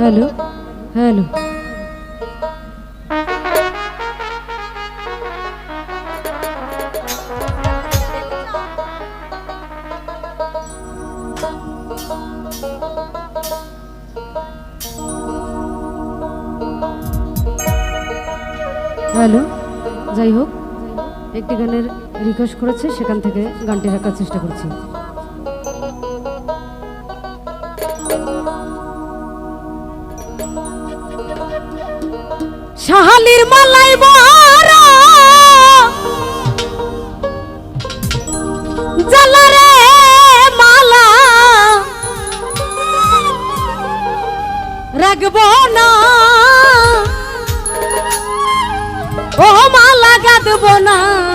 Hello hello. Hello, যাই হোক, একটি গানের রিকোয়েস্ট করেছে, সেখান থেকে গানটি রাখার চেষ্টা করছি। শাহালির মালাই বড় জালারে মালা। রাখব না। ও মালা গাঁদব না।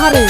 হারে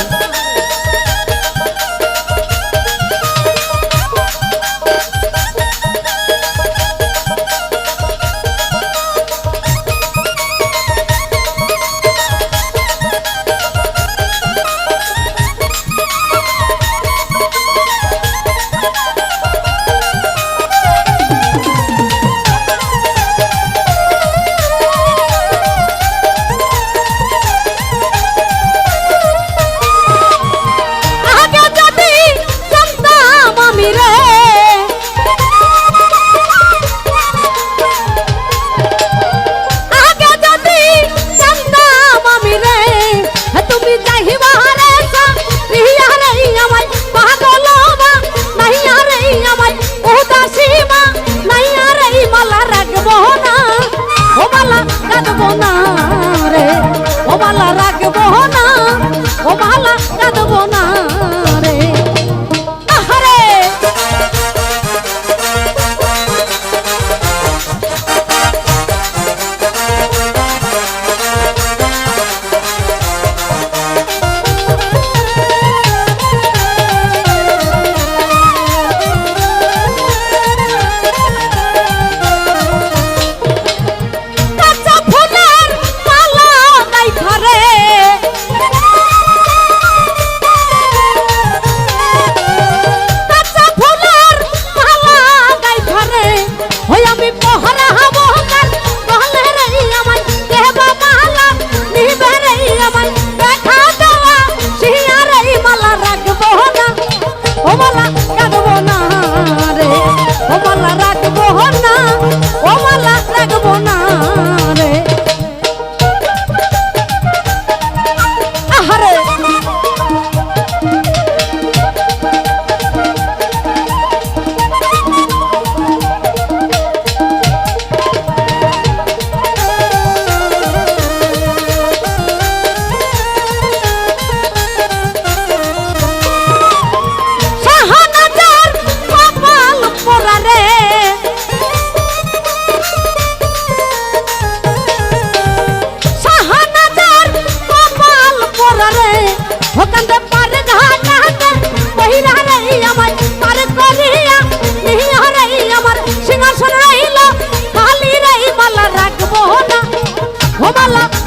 我忘了。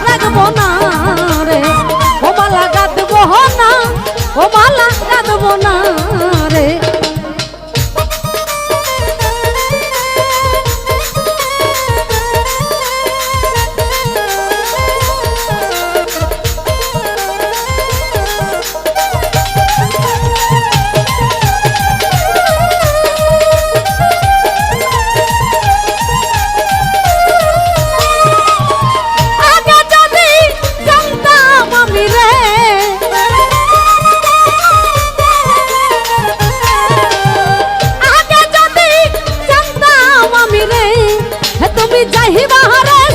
மாற